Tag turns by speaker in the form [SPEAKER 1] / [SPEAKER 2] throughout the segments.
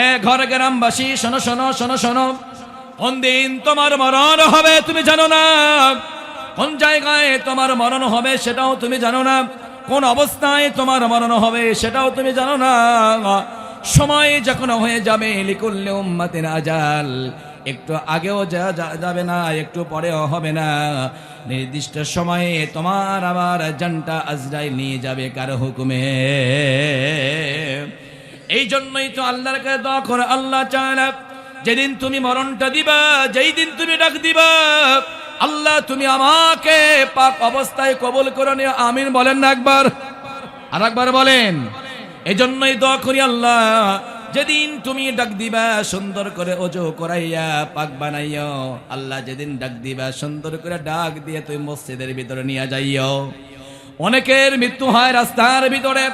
[SPEAKER 1] এ ঘর গ্রামবাসী, শোনো শোনো শোনো শোনো। কোন দিন তোমার মরণ হবে তুমি জানো না। কোন জায়গায় তোমার মরণ হবে সেটাও তুমি জানো না। কোন অবস্থায় তোমার মরণ হবে সেটাও তুমি জানো না। সময় যখন হয়ে যাবে, লিকুল্লে উম্মাতিন আজাল। একটু আগেও যাবে না, একটু পরেও হবে না। নির্দিষ্ট সময়ে তোমার আবার জানটা আজরাইল নিয়ে যাবে কারও হুকুমে? এই জন্যই তো আল্লাহর কাছে দোয়া করে, আল্লাহ চায় না যেদিন তুমি মরণটা দিবা যেই দিন তুমি ডাক দিবা, আল্লাহ তুমি আমাকে পাক অবস্থায় কবুল করে নিয়ে আমিন বলেন না একবার। আর একবার বলেন এই জন্যই দোয়া করি আল্লাহ, যেদিন তুমি ডাক দিবা, সুন্দর করে ওজো করাইয়া পাক বানাইও। আল্লাহ যেদিন ডাক দিবা, সুন্দর করে ডাক দিয়ে তুমি মসজিদের ভিতরে নিয়ে যাইও। অনেকের মৃত্যু হয় রাস্তার ভিতরে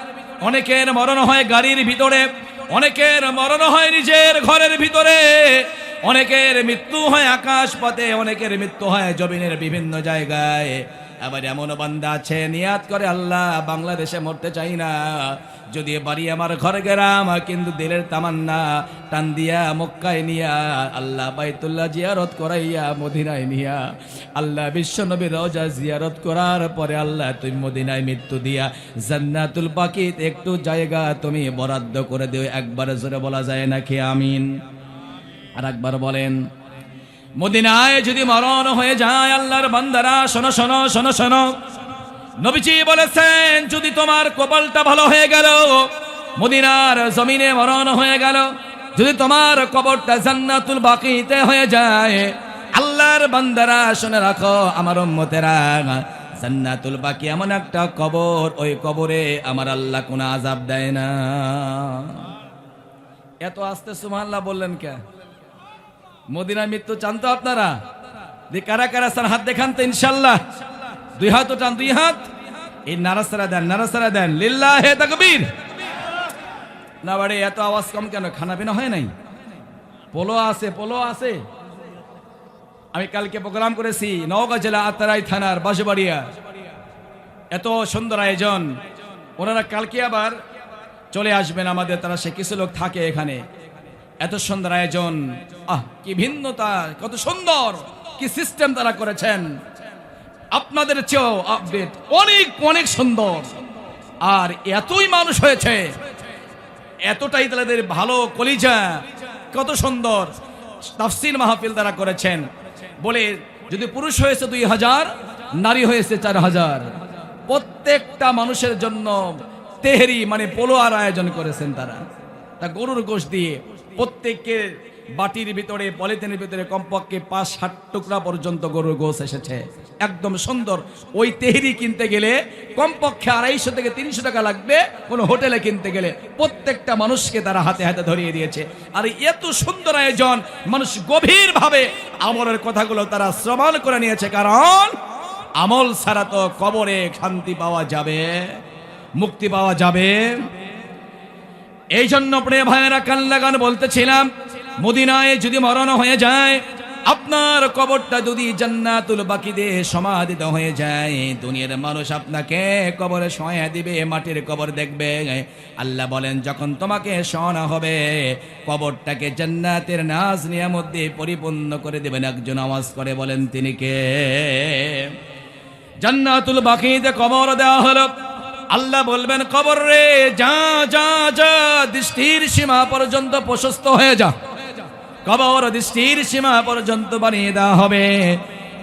[SPEAKER 1] অনেকের মরণ হয় গাড়ির ভিতরে, অনেকের মরণ হয় নিজের ঘরের ভিতরে, অনেকের মৃত্যু হয় আকাশ পথে অনেকের মৃত্যু হয় জমিনের বিভিন্ন জায়গায়। আবার এমন বান্দা আছে, নিয়াত করে আল্লাহ, বাংলাদেশে মরতে চাই না। যদি বাড়ি আমার ঘর গেরাম, কিন্তু দিলের তামান্না টান দিয়া মক্কায় নিয়া, আল্লাহ বাইতুল্লাহ জিয়ারত করাইয়া মদিনায় নিয়া, আল্লাহ বিশ্ব নবীর রোজা জিয়ারত করার পরে আল্লাহ তুমি মদিনায় মৃত্যু দিয়া, জান্নাতুল বাকিত একটু জায়গা তুমি বরাদ্দ করে দিও, একবার জোরে বলা যায় নাকি? আমিন। আর একবার বলেন মদিনায় যদি মরণ হয়ে যায়, আল্লাহর বান্দারা, শোনো শোনো শোনো শোনো। নবীজি বলেছেন, যদি তোমার কপালটা ভালো হয়ে গেল, মদিনার জমিনে মরণ হয়ে গেল, যদি তোমার কবরটা জান্নাতুল বাকিতে হয়ে যায়, আল্লাহর বান্দারা, শুনে রাখো, আমার উম্মতেরা, জান্নাতুল বাকি এমন একটা কবর, ওই কবরে আমার আল্লাহ কোনো আজাব দেয় না। এত আস্তে সুবহানাল্লাহ বললেন কে? মদিনায় মৃত্যু চান তো আপনারা? যে কারা কারা স্যার হাত দেখান তো ইনশাল্লাহ দুই হাত টান দুই হাত। এই নারাসারা দেন নারাসারা দেন। লিল্লাহ হে তাকবীর। না বাড়ি, এত আওয়াজ কম কেন? খানা পিনা হয় নাই? পোলো আছে পোলো আছে। আমি কালকে প্রোগ্রাম করেছি নওগাঁ জেলা আতারাই থানার বাসবাড়িয়া এত সুন্দর আয়োজন। ওনারা কালকে আবার চলে আসবেন আমাদের, তারা সে কিছু লোক থাকে এখানে। এত সুন্দর আয়োজন। আহ, কি ভিন্নতা, কত সুন্দর, কি সিস্টেম তারা করেছেন। আপনাদের চেয়েও আপডেট অনেক অনেক সুন্দর। আর এতই মানুষ হয়েছে, এতটাই তাদের ভালো কলিজা, কত সুন্দর তাফসির মাহফিল তারা করেছেন। বলে, যদি পুরুষ হয়েছে দুই হাজার, নারী হয়েছে চার হাজার। প্রত্যেকটা মানুষের জন্য তেহেরি মানে পোলোয়ার আয়োজন করেছেন তারা। তা গরুর গোশ দিয়ে প্রত্যেকের বাটির ভিতরে, পলিথিনের ভিতরে, কমপক্ষে পাঁচ ষাট টুকরা পর্যন্ত গরুর গোশ এসেছে। একদম সুন্দর। ওই তেহরি কিনতে গেলে কমপক্ষে আড়াইশো থেকে তিনশো টাকা লাগবে, কোনো হোটেলে কিনতে গেলে। প্রত্যেকটা মানুষকে তারা হাতে হাতে ধরিয়ে দিয়েছে। আর এত সুন্দর আয়োজন, মানুষ গভীরভাবে আমলের কথাগুলো তারা শ্রবণ করে নিয়েছে, কারণ আমল ছাড়া তো কবরে শান্তি পাওয়া যাবে, মুক্তি পাওয়া যাবে। এই জন্য প্রিয় ভাইয়েরা কান লাগান বলতেছিলাম, মদিনায় যদি মরণ হয়ে যায়, আপনার কবরটা যদি জান্নাতুল বাকিদে সমাধিত হয়ে যায়, দুনিয়ার মানুষ আপনাকে কবরে শোয়া দিবে, মাটির কবর দেখবে। আল্লাহ বলেন, যখন তোমাকে শোনা হবে, কবরটাকে জান্নাতের নাজ নিয়ামত দিয়ে পরিপূর্ণ করে দেবেন। একজন আওয়াজ করে বলেন, তিনি কে? জান্নাতুল বাকিতে কবর দেওয়া হলো। আল্লাহ বলবেন, কবর রে, যা যা যা, দৃষ্টির সীমা পর্যন্ত প্রশস্ত হয়ে যা। কবর দৃষ্টির সীমা পর্যন্ত বানিয়ে দেওয়া হবে।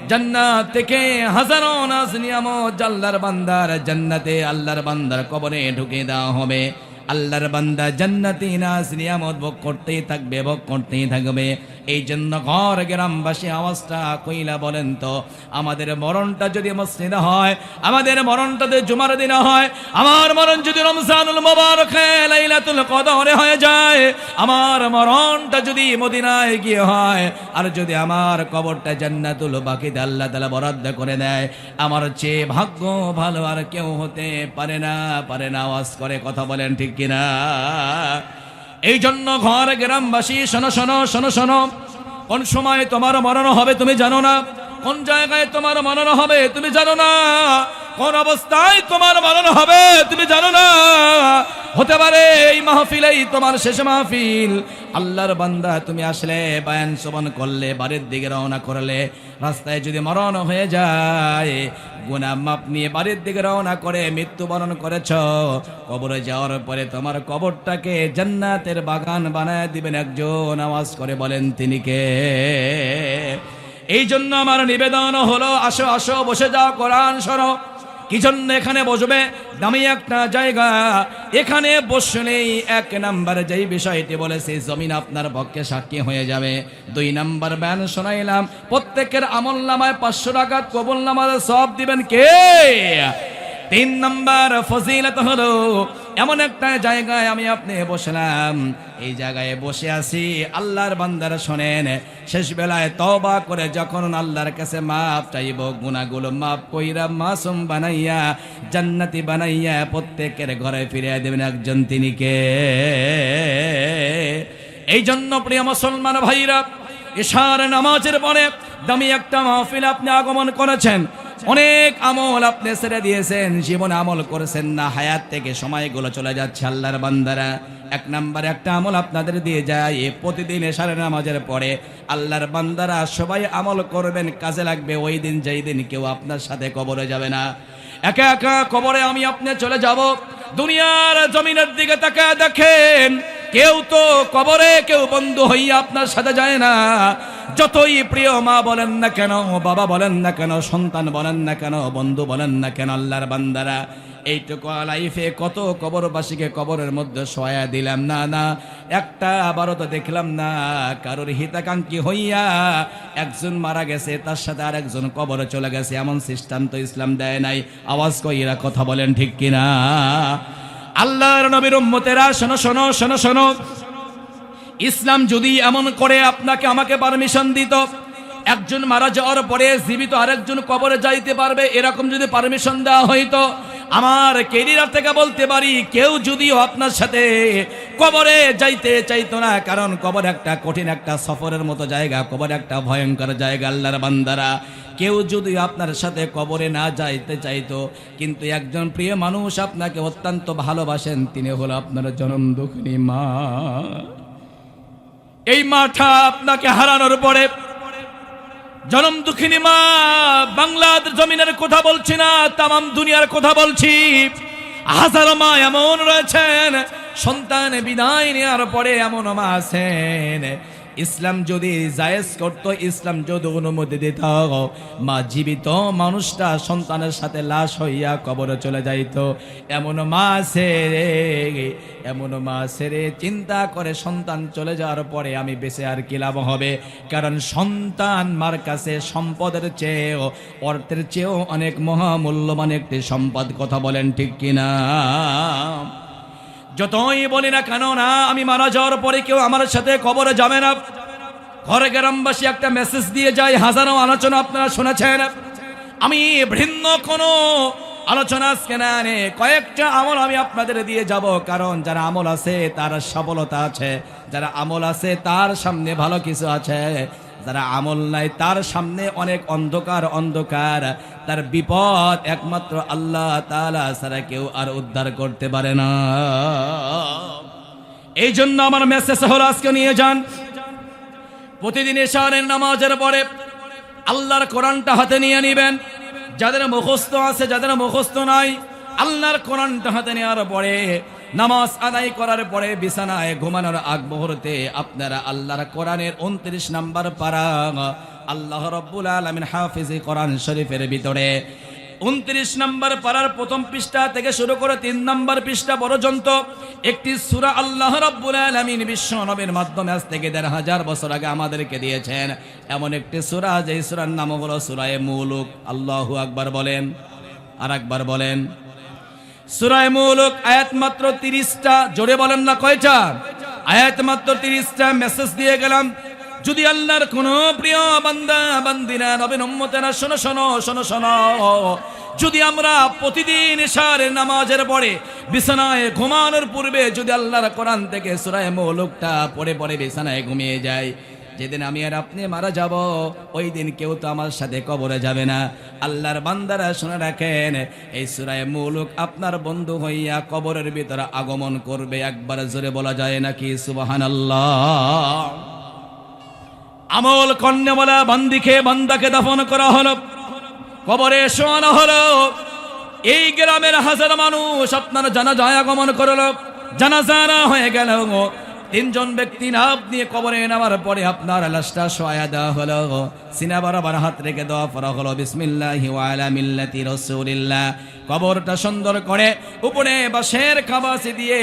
[SPEAKER 1] জান্নাত থেকে হাজারো নাজ নিয়ামত আল্লাহর বান্দার জান্নাতে, আল্লাহর বান্দার কবরে ঢুকে দেওয়া হবে। আল্লাহর বান্দা জান্নাতি নাজ নিয়ামত ভোগ করতেই থাকবে, ভোগ করতেই থাকবে। এই জন্য ঘর গ্রামবাসী আওয়াজটা কইলা বলেন তো, আমাদের মরণটা যদি মসজিদে হয়, আমাদের মরণটা যদি জুমার দিনে হয়, আমার মরণ যদি রমজানুল মোবারক লাইলাতুল কদরে হয়ে যায়, আমার মরণটা যদি মদিনায় গিয়ে হয়, আর যদি আমার কবরটা জান্নাতুল বাকিতে আল্লাহ তালা বরাদ্দ করে দেয়, আমার চেয়ে ভাগ্য ভালো আর কেউ হতে পারে না পারে না, আওয়াজ করে কথা বলেন ঠিক কিনা? এই জন্য ঘর গ্রামবাসী, শোনো শোনো শোনো শোনো। কোন সময় তোমার মরণ হবে তুমি জানো না। কোন জায়গায় তোমার মরণ হবে তুমি জানো না। কোন অবস্থায় তোমার মরণ হবে তুমি জানো না। হতে পারে এই মাহফিলেই তোমার শেষ মাহফিল। আল্লাহর বান্দা, তুমি আসলে বায়ান শ্রবণ করলে, বাড়ির দিকে রওনা করলে। রাস্তায় যদি মরণ হয়ে যায়, গুনা মাপ নিয়ে বাড়ির দিকে রওনা করে মৃত্যুবরণ করেছ, কবরে যাওয়ার পরে তোমার কবরটাকে জান্নাতের বাগান বানায় দিবেন একজন। আওয়াজ করে বলেন, তিনি কে? এই জন্য আমার নিবেদন হলো, আসো আসো, বসে যাও, কোরআন সরো কি জন্য এখানে বসবে? দামি একটা জায়গা। এখানে বসলেই এক নাম্বার যেই বিষয়টি সেই জমিন আপনার পক্ষে সাক্ষী হয়ে যাবে। দুই নাম্বার ব্যান শোনাইলাম, প্রত্যেকের আমল নামায় পাঁচশো টাকা, কবল নামায় সব দিবেন কে? তিন নাম্বার ফজিলত হলো এমন একটা জায়গায় আমি আপনি বসলাম। এই জায়গায় বসে আছি, আল্লাহর বান্দারা শোনেন। শেষ বেলায় তবা করে যখন আল্লাহর কাছে মাপ চাইব, গুনাহগুলো মাপ কইরা মাসুম বানাইয়া, জান্নাতি বানাইয়া প্রত্যেকের ঘরে ফিরে দেবেন একজন তিনি কে? এই জন্য প্রিয় মুসলমান ভাইরা ইশার নামাজের পরে দামি একটা মাহফিল আপনি আগমন করেছেন। অনেক আমল আপনি ছেড়ে দিয়েছেন, জীবনে আমল করেছেন না, হায়াত থেকে সময়গুলো চলে যাচ্ছে আল্লাহর বান্দারা। এক নাম্বার একটা আমল আপনাদের দিয়ে যায়, প্রতিদিন এশারে নামাজের পরে আল্লাহর বান্দারা সবাই আমল করবেন, কাজে লাগবে ওই দিন যেই দিন কেউ আপনার সাথে কবরে যাবে না। একা একা কবরে আমি আপনি চলে যাব, দুনিয়ার জমিনের দিকে তাকায় দেখেন কেউ তো কবরে, কেউ বন্ধু হইয়া আপনার সাথে যায় না। যতই প্রিয় মা বলেন না কেন, বাবা বলেন না কেন, সন্তান বলেন না কেন, বন্ধু বলেন না কেন, আল্লাহর বান্দারা, এইটুকু লাইফে কত কবরবাসীকে কবরের মধ্যে সয়া দিলাম। না না, একটা আবারও তো দেখলাম না, কারোর হিতাকাঙ্ক্ষী হইয়া একজন মারা গেছে, তার সাথে আর একজন কবরে চলে গেছে। এমন সিস্টেম তো ইসলাম দেয় নাই। আওয়াজ কইরা কথা বলেন ঠিক কিনা? আল্লাহর নবীর উম্মতেরা, শোনো শোনো শোনো শোনো। ইসলাম যদি এমন করে আপনাকে আমাকে পারমিশন দিত, একজন মারা যাওয়ার পরে জীবিত আরেকজন কবরে যাইতে পারবে, এরকম যদি পারমিশন দেওয়া হইতো, আমার কেরিয়ার থেকে বলতে পারি, কেউ যদিও আপনার সাথে কবরে যাইতে চাইতো না, কারণ কবর একটা কঠিন একটা সফরের মতো জায়গা, কবর একটা ভয়ঙ্কর জায়গা আল্লাহর বান্দারা। কেউ যদি আপনার সাথে কবরে না যাইতে চাইতো, কিন্তু একজন প্রিয় মানুষ আপনাকে অত্যন্ত ভালোবাসেন, তিনি হলো আপনার জনম দুঃখিনী মা। এই মাঠা আপনাকে হারানোর পরে জনম দুঃখিনী মা, বাংলার জমিনের কথা বলছি না তাম দুনিয়ার কথা বলছি। হাজারো মা এমন রয়েছেন সন্তান বিদায় নেওয়ার পরে এমন মা আছেন। ইসলাম যদি জায়েজ করতো, ইসলাম যদি অনুমতি দিত, মা জীবিত মানুষটা সন্তানের সাথে লাশ হইয়া কবরে চলে যাইত। এমন মা আছে রে, এমন মা আছে রে, চিন্তা করে সন্তান চলে যাওয়ার পরে আমি বেঁচে আর কি লাভ হবে? কারণ সন্তান মার কাছে সম্পদের চেয়েও, অর্থের চেয়েও অনেক মহামূল্যবান একটি সম্পদ, কথা বলেন ঠিক কিনা? যতই বলি না কেন, না, আমি মারা যাওয়ার পরে কেউ আমার সাথে কবরে যাবে না। ঘরে গ্রামবাসী একটা মেসেজ দিয়ে যায়, হাজারো আলোচনা আপনারা শুনেছেন। আমি ভিন্ন কোনো আলোচনা আজকে না আনে কয়েকটা আমল আমি আপনাদের দিয়ে যাব, কারণ যারা আমল আছে তার সফলতা আছে, যারা আমল আছে তার সামনে ভালো কিছু আছে। যারা আমল নাই, তার সামনে অনেক অন্ধকার অন্ধকার। তার বিপদ একমাত্র আল্লাহ তালা ছাড়া কেউ আর উদ্ধার করতে পারে না। এই জন্য আমার মেসেজ হলো, আজকে নিয়ে যান। প্রতিদিন এশারের নামাজের পরে আল্লাহর কোরআনটা হাতে নিয়ে নিবেন। যাদের মুখস্থ আছে, যাদের মুখস্থ নাই, আল্লাহর কোরআনটা হাতে নেওয়ার পরে নামাজ আদায় করার পরে বিছানায় ঘুমানোর আগ মুহূর্তে আপনারা আল্লাহর কোরআনের উনত্রিশ নাম্বার পারা। আল্লাহ রব্বুল আলমিন হাফিজি কোরআন শরীফের ভিতরে উনত্রিশ নম্বর পাড়ার প্রথম পৃষ্ঠা থেকে শুরু করে তিন নম্বর পৃষ্ঠা পর্যন্ত একটি সুরা আল্লাহ রব্বুল আলমিন বিশ্ব নবীর মাধ্যমে আজ থেকে দেড় হাজার বছর আগে আমাদেরকে দিয়েছেন। এমন একটি সুরা যে সুরার নাম হলো সুরায় মুলুক। আল্লাহু আকবার বলেন আর একবার বলেন। সুরায় মুলুক, আয়াত মাত্র তিরিশটা, জোরে বলেন না কয়টা? আয়াত মাত্র তিরিশটা মেসেজ দিয়ে গেলাম। যদি আল্লাহর কোন প্রিয় বান্দা বান্দিনা নবীন উম্মতেরা, শোনো শোনো শোনো শোনো। যদি আমরা প্রতিদিন এশারের নামাজের পরে, বিছানায় ঘুমানোর পূর্বে যদি আল্লাহর কোরআন থেকে সুরায় মৌলুকটা পড়ে পড়ে বিছানায় ঘুমিয়ে যাই যেদিন আমি আর আপনি মারা যাব, ওই দিন কেউ তো আমার সাথে কবরে যাবে না। আল্লাহর বান্দারা শুনে রাখেন, এই সুরায় মুলুক আপনার বন্ধু হইয়া কবরের ভিতরে আগমন করবে, একবার জোরে বলা যায় নাকি সুবাহান আমল কন্যাবলা বান্দিকে বান্দাকে দাফন করা হলো, কবরে শোয়ানো হলো। এই গ্রামের হাজার মানুষ আপনার জানাজায় আগমন করল জানাজানা হয়ে গেল তিনজন ব্যক্তি নাম নিয়ে কবরে নামার পরে আপনার লাশটা শোয়া দেওয়া হলো। সিনা বারবার হাত রেখে দেওয়া পড়া হলো, বিসমিল্লাহি ওয়ালা মিল্লাতি রাসূলিল্লাহ। কবরটা সুন্দর করে উপরে বাঁশের খাবাসি দিয়ে,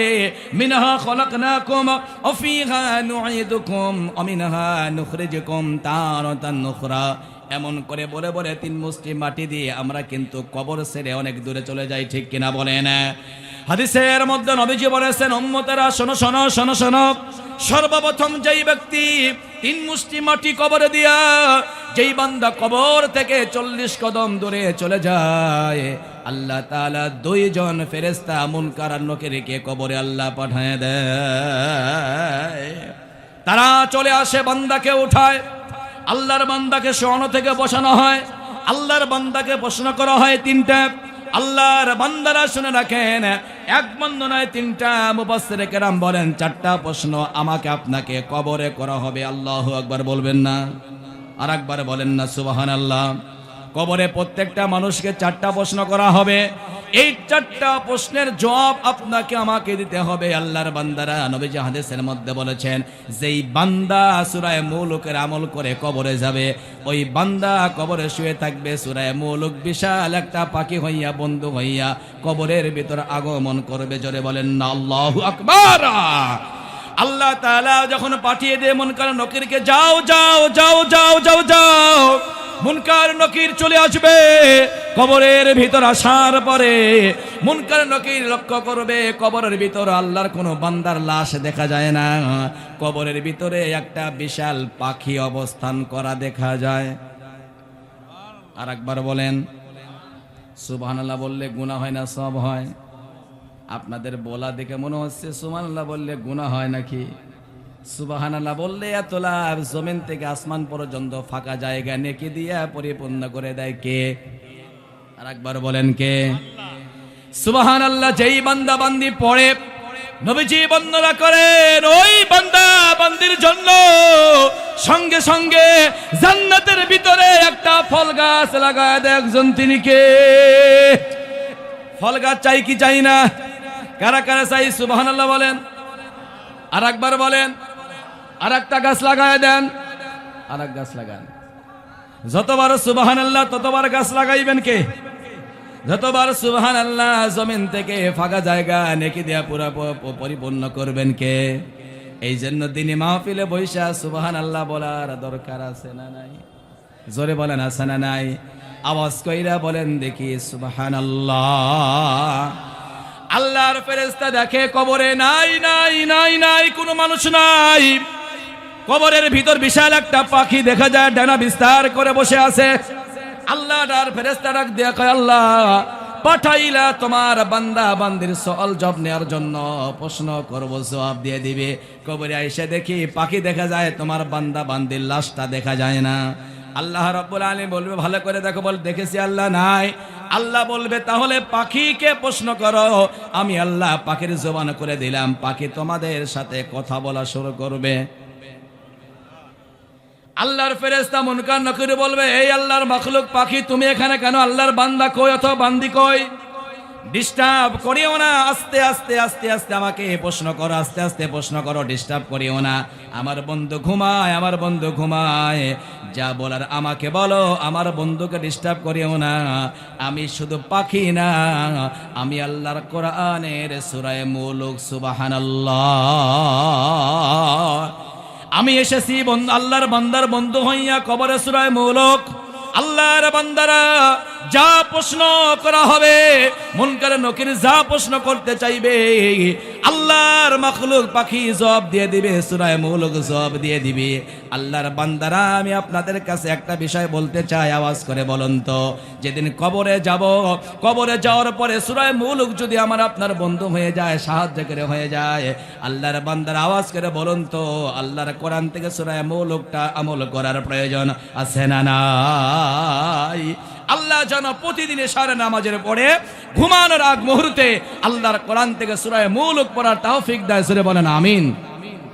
[SPEAKER 1] মিনহা খলাকনাকুম ওয়া ফিহা নুঈদুকুম ওয়া মিনহা নুখরিজুকুম তারাতান নুখরা এমন করে বলে বলে তিন মুষ্টি মাটি দিয়ে আমরা কিন্তু কবর ছেড়ে অনেক দূরে চলে যাই, ঠিক কিনা বলেন? হাদিসের মধ্যে নবীজি বলেছেন, উম্মতেরা, শোনো শোনো শোনো শোনো। সর্বপ্রথম যেই ব্যক্তি তিন মুষ্টি মাটি কবরে দিয়া, যেই বান্দা কবর থেকে চল্লিশ কদম দূরে চলে যায়, আল্লাহ তাআলা দুইজন ফেরেস্তা মুনকার আর নকিরকে কবরে আল্লাহ পাঠায় দেয়। তারা চলে আসে, বান্দাকে উঠায়। আল্লাহর বান্দাকে শোয়ানো থেকে বসানো হয়। আল্লাহর বান্দাকে প্রশ্ন করা হয় তিনটা। আল্লাহর বান্দারা শুনে রাখেন এক বন্ধ নয়, তিনটা মুবাসরে কেরাম বলেন, চারটা প্রশ্ন আমাকে আপনাকে কবরে করা হবে। আল্লাহ একবার বলবেন না। আর একবার বলেন না সুবাহান আল্লাহ কবরে প্রত্যেকটা মানুষকে চারটা প্রশ্ন করা হবে। এই চারটা প্রশ্নের জবাব আপনাকে আমাকে দিতে হবে, আল্লাহর বান্দারা। নবীজি হাদিসের মধ্যে বলেছেন, যেই বান্দা সূরায়ে মুলুকের আমল করে কবরে যাবে, ওই বান্দা কবরে শুয়ে থাকবে, সুরায় মুলুক বিশাল একটা পাখি হইয়া, বন্ধু হইয়া কবরের ভিতর আগমন করবে। জোরে বলেন না আল্লাহ আকবার! আল্লাহ তাআলা যখন পাঠিয়ে দেয়, মন মনকার নকিরকে, যাও যাও যাও যাও যাও যাও। মুনকার নকির চলে আসবে, কবরের ভিতর আসার পরে মুনকার নকির লক্ষ্য করবে, কবরের ভিতর আল্লাহর কোনো বান্দার লাশ দেখা যায় না। কবরের ভিতরে একটা বিশাল পাখি অবস্থান করা দেখা যায়। আর একবার বলেন, সুবহানাল্লাহ বললে গুনাহ হয় না সব হয়? আপনাদের বলা দেখে মনে হচ্ছে সুবহানাল্লাহ বললে গুনাহ হয় নাকি? সুবহানাল্লাহ বললে, এত লাভ, জমিন থেকে আসমান পর্যন্ত ফাঁকা জায়গা নেকি দিয়া পরিপূর্ণ করে দেয় কে? আর একবার বলেন কে? সুবহানাল্লাহ, যেই বান্দা বান্দি পড়ে, নবীজি বন্দনা করেন ওই বান্দা বান্দির জন্য সঙ্গে সঙ্গে জান্নাতের ভিতরে একটা ফল গাছ লাগায় দেয় একজন তিনি কে? ফল গাছ চাই কি চাই না? কারা কারা চাই? সুবহানাল্লাহ বলেন। আর একবার বলেন। আর একটা গাছ লাগায় দেন। আর এক গাছ লাগান। যতবার সুবাহান আল্লাহ ততবার গাছ লাগাইবেন কে? যতবার সুবাহান আল্লাহ জমিন থেকে ফাঁকা জায়গা নেকি দেয়া পুরা পরিপূর্ণ করবেন কে? এই জন্য দিনে মাহফিলে বৈশা সুবাহান আল্লাহ বলার দরকার আছে না নাই? জোরে বলেন, আছে না নাই? আওয়াজ কইরা বলেন দেখি সুবাহান আল্লাহ আল্লাহর ফেরেস্তা দেখে কবরে নাই নাই নাই নাই, কোনো মানুষ নাই। কবরের ভিতর বিশাল একটা পাখি দেখা যায়, ডানা বিস্তার করে বসে আছে। আল্লাহ ডার ফেরেস্তা ডাক দিয়া কয়, আল্লাহ, পাঠাইলা তোমার বান্দা বান্দির সল জব নেওয়ার জন্য প্রশ্ন করব, জবাব দিয়ে দিবে। কবরে এসে দেখি পাখি দেখা যায়, তোমার বান্দা বান্দির লাশটা দেখা যায় না। আল্লাহ রব্বুল আলী বলবে, ভালো করে দেখো, বল, দেখেছি আল্লাহ নাই। আল্লাহ বলবে, তাহলে পাখিকে প্রশ্ন করো। আমি আল্লাহ পাখির জবান করে দিলাম, পাখি তোমাদের সাথে কথা বলা শুরু করবে। আল্লাহর ফেরেস্তা মুনকার নকির বলবে, এই আল্লাহর মখলুক পাখি, তুমি এখানে কেন? আল্লাহর বান্দা কই অথবা বান্দি কই? ডিস্টার্ব করিও না, আস্তে আস্তে আস্তে আস্তে আমাকে প্রশ্ন করো, আস্তে আস্তে প্রশ্ন করো ডিস্টার্ব করিও না। আমার বন্ধু ঘুমায়, আমার বন্ধু ঘুমায়। যা বলার আমাকে বলো, আমার বন্ধুকে ডিস্টার্ব করিও না। আমি শুধু পাখি না, আমি আল্লাহর কোরআনের সুরায় মুলুক, সুবাহানাল্লাহ। আমি এসেছি আল্লাহর বান্দার বন্ধু হইয়া কবরে সুরায় মৌলক। আল্লাহর বান্দারা যা প্রশ্ন করা হবে, মনকার নকির যা প্রশ্ন করতে চাইবে, আল্লাহর মখলুক পাখি জব দিয়ে দিবে, সুরায় মৌলক জব দিয়ে দিবে। আল্লাহর বান্দারা, আমি আপনাদের কাছে একটা বিষয় বলতে চাই, আওয়াজ করে বলুন তো। যেদিন কবরে যাব, কবরে যাওয়ার পরে সুরায় মৌলুক যদি আমার আপনার বন্ধু হয়ে যায়, সাহায্য করে হয়ে যায়, আল্লাহর বান্দার আওয়াজ করে বলুন তো, আল্লাহর কোরআন থেকে সুরায় মৌলুকটা আমল করার প্রয়োজন আছে না নাই? আল্লাহ যেন প্রতিদিন সারে নামাজের পরে ঘুমানোর আগ মুহূর্তে আল্লাহর কোরআন থেকে সুরায় মৌলুক পড়ার তাওফিক দেয় সুরে বলেন আমিন।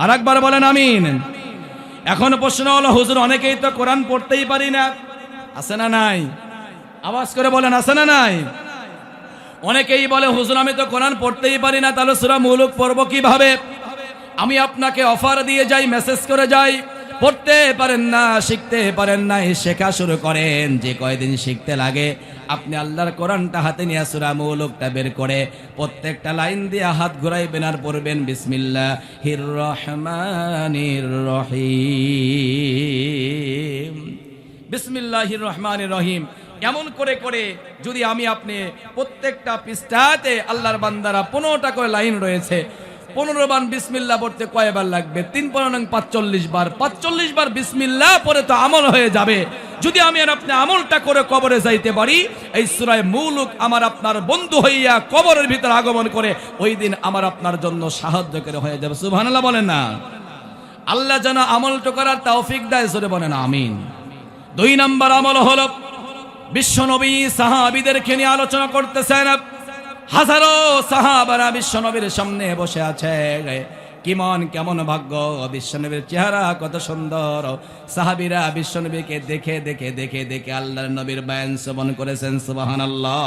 [SPEAKER 1] আর একবার বলেন আমিন। এখন প্রশ্ন হলো, হুজুর, অনেকেই তো কোরআন পড়তেই পারি না। আছে না নাই? আওয়াজ করে বলেন, আছে না নাই? অনেকেই বলে, হুজুর, আমি তো কোরআন পড়তেই পারি না, তাহলে সুরা মৌলুক পড়ব কীভাবে? আমি আপনাকে অফার দিয়ে যাই, মেসেজ করে যাই। পড়তে পারেন না, শিখতে পারেন না শেখা শুরু করেন। যে কয়দিন শিখতে লাগে, আপনি আল্লাহর কোরআনটা হাতে নিয়ে সুরা মৌলুকটা বের করে প্রত্যেকটা লাইন দিয়ে হাত ঘুরাইবেন আর পড়বেন বিসমিল্লা হির রহমানির রহিম বিসমিল্লাহির রহমানির রহিম এমন করে করে যদি আমি আপনি প্রত্যেকটা পৃষ্ঠাতে আল্লাহর বান্দারা পনেরোটা করে লাইন রয়েছে পনেরো বার বিসমিল্লা পড়তে কয়বার লাগবে? তিন পনেরো পাঁচচল্লিশ বার। পাঁচচল্লিশ বার বিসমিল্লা পরে তো আমল হয়ে যাবে। যদি আমি আর আপনি আমলটা করে কবরে যাইতে পারি, এই সুরায় মৌলুক আমার আপনার বন্ধু হইয়া কবরের ভিতর আগমন করে, ওই দিন আমার আপনার জন্য সাহায্য করে হয়ে যাবে। সুবহানাল্লাহ বলেন না। আল্লাহ যেন আমলটা করার তৌফিক দেয় সরে বলেন, আমিন। দুই নাম্বার আমল হলো, বিশ্বনবী সাহাবিদেরকে নিয়ে আলোচনা করতেছেন। হাজারো সাহাবারা বিশ্বনবীর সামনে বসে আছে। কিমন কেমন ভাগ্য? বিশ্বনবীর চেহারা কত সুন্দর। সাহাবিরা বিশ্বনবীকে দেখে দেখে দেখে দেখে আল্লাহ নবীর বায়ান শ্রবণ করেছেন সুবাহান আল্লাহ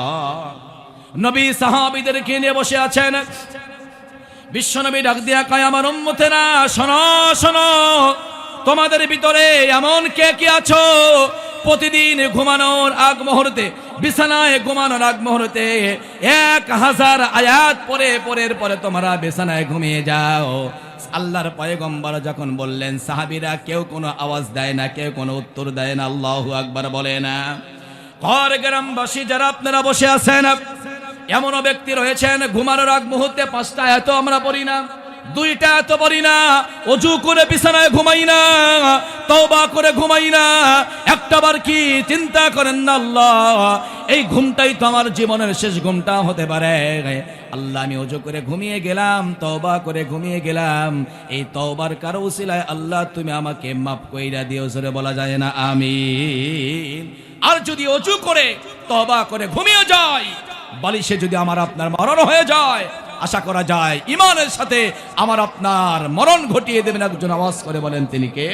[SPEAKER 1] নবী সাহাবিদেরকে নিয়ে বসে আছেন। বিশ্বনবী ডাক দিয়া কয়, আমার উম্মতেরা, শোনো শোনো। তোমাদের ভিতরে এমন কে কে আছো? প্রতিদিন ঘুমানোর আগ মুহূর্তে, বিছানায় ঘুমানোর আগ মুহূর্তে এক হাজার আয়াত পরে পরের পরে তোমরা বিছানায় ঘুমিয়ে যাও। আল্লাহর পয়গম্বর যখন বললেন, সাহাবীরা কেউ কোনো আওয়াজ দেয় না, কেউ কোনো উত্তর দেয় না, আল্লাহু আকবার বলে না। ঘর গ্রামবাসী যারা আপনারা বসে আছেন, এমনও ব্যক্তি রয়েছেন, ঘুমানোর আগ মুহূর্তে পাঁচটা এত আমরা পড়ি না। দুইটা এত পড়ি না। অজু করে বিছানায় ঘুমাই না, তওবা করে ঘুমাই না। একটাবার কি চিন্তা করেন না আল্লাহ? এই ঘুমটাই তো আমার জীবনের শেষ ঘুমটা হতে পারে। আল্লাহ, আমি অজু করে ঘুমিয়ে গেলাম, তওবা করে ঘুমিয়ে গেলাম। এই তওবার কারও উসিলায় আল্লাহ, তুমি আমাকে মাফ কইরা দিও, জোরে বলা যায় না আমি আর যদি অজু করে তবা করে ঘুমিয়ে যায়, বালিশে যদি আমার আপনার মরণ হয়ে যায় আশা করা যায়। ইমানের সাথে আমার আপনার মরণ ঘটিয়ে দেবেন। একজন আওয়াজ করে বলেন, তিনি কে?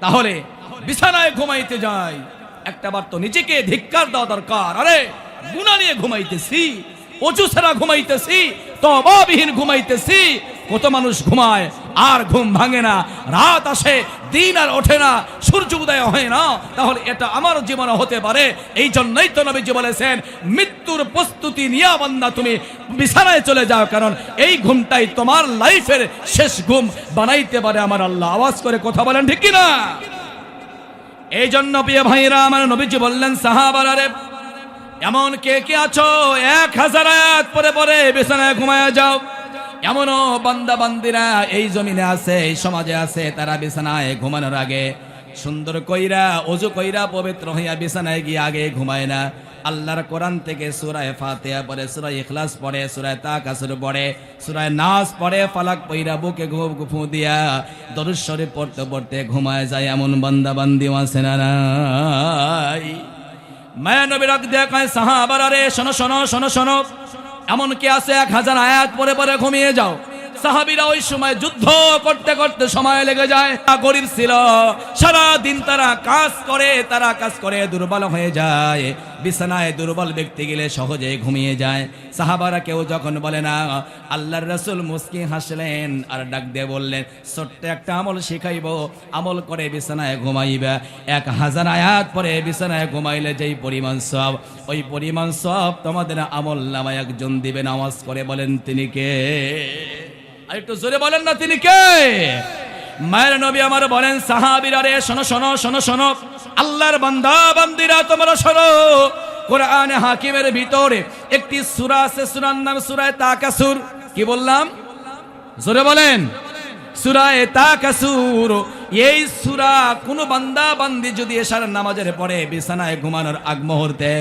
[SPEAKER 1] তাহলে বিছানায় ঘুমাইতে যাই। একটা বার তো নিজেকে ধিক্কার দেওয়া দরকার। আরে, গুণা নিয়ে ঘুমাইতেছি, অজু ছাড়া ঘুমাইতেছি তবাবিহীন ঘুমাইতেছি কত মানুষ ঘুমায়, আর ঘুম ভাঙে না। রাত আসে, দিন আর ওঠে না, সূর্য উদয় হয় না। তাহলে এটা আমার জীবনে হতে পারে। এই জন্যই তো নবীজি বলেছেন, মৃত্যুর প্রস্তুতি নিয়ে বান্দা তুমি বিছানায় চলে যাও, কারণ এই ঘুমটাই তোমার লাইফের শেষ ঘুম। বানাইতে পারে আমার আল্লাহ। আওয়াজ করে কথা বলেন, ঠিক কিনা? এই জন্য প্রিয় ভাইরা, আমার নবীজি বললেন, সাহাবারে এমন কে কে আছো? এক হাজার আয়াত পরে পরে বিছানায় ঘুমায় যাও। এমনও বান্দা বান্দিরা এই জমিনে আছে, এই সমাজে আছে, তারা বিছানায় ঘুমানোর আগে সুন্দর কইরা, অজু কইরা পবিত্র হইয়া বিছানায় গিয়ে আগে ঘুমায় না। আল্লাহর কোরআন থেকে সুরায় ফাতিহা পড়ে, সুরায় ইখলাস পড়ে, সুরায় তাকাসুর পড়ে, সুরায় নাস পড়ে, ফালাক পইরা বুকে ঘুম ফু দিয়া দরুদ শরীফ পড়তে পড়তে ঘুমায় যায়, এমন বান্দা বান্দি আছে না মায়া নবী রাখ দেখায় সাহাবারা শোনো শোনো শোনো শোনো। এমন কি আছে এক হাজার আয়াত পরে পরে ঘুমিয়ে যাও। সাহাবিরা ওই সময় যুদ্ধ করতে করতে সময় লেগে যায়। গরিব ছিল। সারা দিন তারা কাজ করে, তারা কাজ করে, দুর্বল হয়ে যায়। বিছানায় দুর্বল ব্যক্তি গেলে সহজে ঘুমিয়ে যায়। সাহাবারা কেউ যখন বলে না, আল্লাহর রসুল মুস্কি হাসলেন। আর ডাক দিয়ে বললেন, ছোট্ট একটা আমল শিখাইব, আমল করে বিছানায় ঘুমাইবে। এক হাজার আয়াত পরে বিছানায় ঘুমাইলে যেই পরিমাণ সব, ওই পরিমাণ সব তোমাদের আমল নামায় একজন দিবেন আওয়াজ করে বলেন, তিনি কে? আর একটু জোরে বলেন না, তিনি কে? মায়ের নবী আমার বলেন, সাহাবিরা রে, শোনো শোনো শোনো শোনো। আল্লাহর বান্দা, বান্দিরা, তোমরা শোনো কোরআনে হাকিমের ভিতরে একটি সূরা আছে, সূরার নাম সূরা তাকাসুর। কি বললাম? জোরে বলেন। সুরায় তাকাসুর। এই সুরা কোন বান্দা বান্দি যদি এশার নামাজের পরে বিছানায় ঘুমানোর আগ মুহূর্তে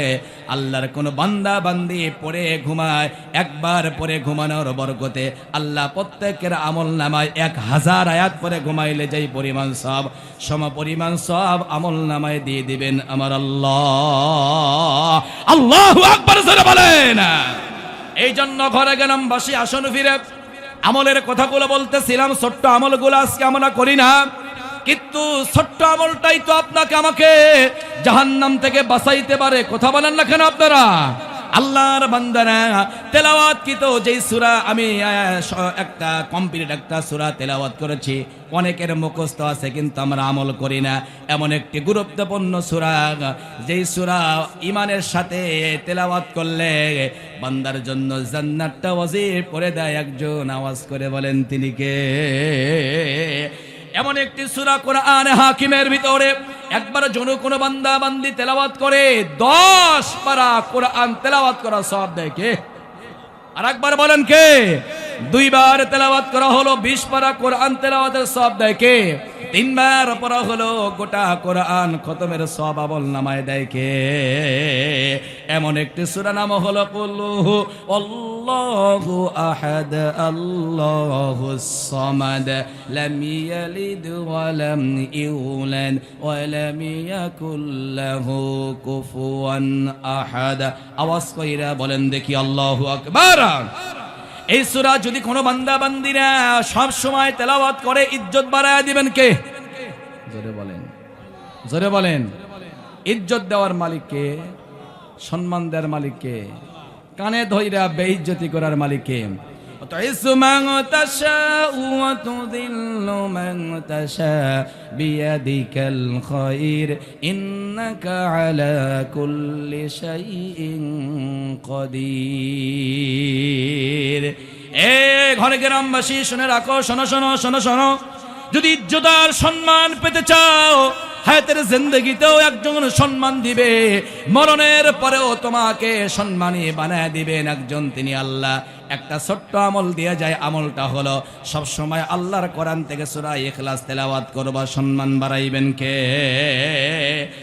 [SPEAKER 1] আল্লাহর কোন বান্দা বান্দি পরে ঘুমায়, একবার পরে ঘুমানোর বরকতে আল্লাহ প্রত্যেকের আমল নামায় এক হাজার আয়াত পরে ঘুমাইলে যেই পরিমাণ সব, সম পরিমাণ সব আমল নামায় দিয়ে দিবেন আমার আল্লাহ। আল্লাহ আকবার বলেন। এই জন্য ঘরে গেলাম, বাসি আসন ফিরে। আমলের কথাগুলো বলতেছিলাম, ছোট্ট আমলগুলো আজকে আমরা করি না। কিন্তু ছোট্ট আমলটাই তো আপনাকে আমাকে জাহান্নাম থেকে বাঁচাইতে পারে। কথা বলেন না কেন আপনারা? আল্লাহর বান্দারা তেলাওয়াত কি তো? যেই সুরা আমি একটা কমপ্লিট একটা সুরা তেলাওয়াত করেছি, অনেকের মুখস্থ আছে, কিন্তু আমরা আমল করি না। এমন একটি গুরুত্বপূর্ণ সুরা, যেই সুরা ইমানের সাথে তেলাওয়াত করলে বান্দার জন্য জান্নাতটা ওয়াজিব করে দেয়। একজন আওয়াজ করে বলেন, তিনি কে? এমন একটি সুরা কোরআন হাকিমের ভিতরে একবার জন কোনো বান্দা বান্দি তেলাওয়াত করে, দশ পারা কোরআন তেলাওয়াত করা সব দেয় কে? আর একবার বলেন কে? দুইবার তেলাওয়াত করা হলো, বিশ পারা কোরআন তেলাওয়াতের সব দেয় কে? তিনবার পড়া হলো, গোটা কোরআন খতমের সব আমল নামায় দেয় কে? এমন একটি সুরা নাম হলো কুল্লুহু আল্লাহু আহাদ, আল্লাহু সামাদ, লাম ইয়ালিদ ওয়া লাম ইউলাদ, ওয়া লাম ইয়াকুল লাহু কুফুয়ান আহাদ। আওয়াজ কইরা বলেন দেখি আল্লাহু আকবার। এই সুরা যদি কোনো বান্দা বান্দিরা সব সময় তেলাওয়াত করে, ইজ্জত বাড়ায় দিবেন কে? জোরে বলেন। জোরে বলেন। ইজ্জত দেওয়ার মালিককে সম্মান দেওয়ার মালিককে কানে ধৈরা বেইজ্জতি করার মালিককে وتعز من تشاء وتذل من تشاء بيدك الخير إنك على كل شيء قدير এ ঘরে গ্রামবাসী শুনে রাখো শোনো শোনো শোনো শোনো যদি ইজ্জত আর সম্মান পেতে চাও, হায়াতের জিন্দগিতেও একজন সম্মান দিবে, মরণের পরেও তোমাকে সম্মানী বানায় দিবেন একজন তিনি আল্লাহ। একটা ছোট্ট আমল দিয়ে যায়, আমলটা হলো, সবসময় আল্লাহর কোরআন থেকে সূরা ইখলাস তেলাওয়াত করবা, সম্মান বাড়াইবেন কে?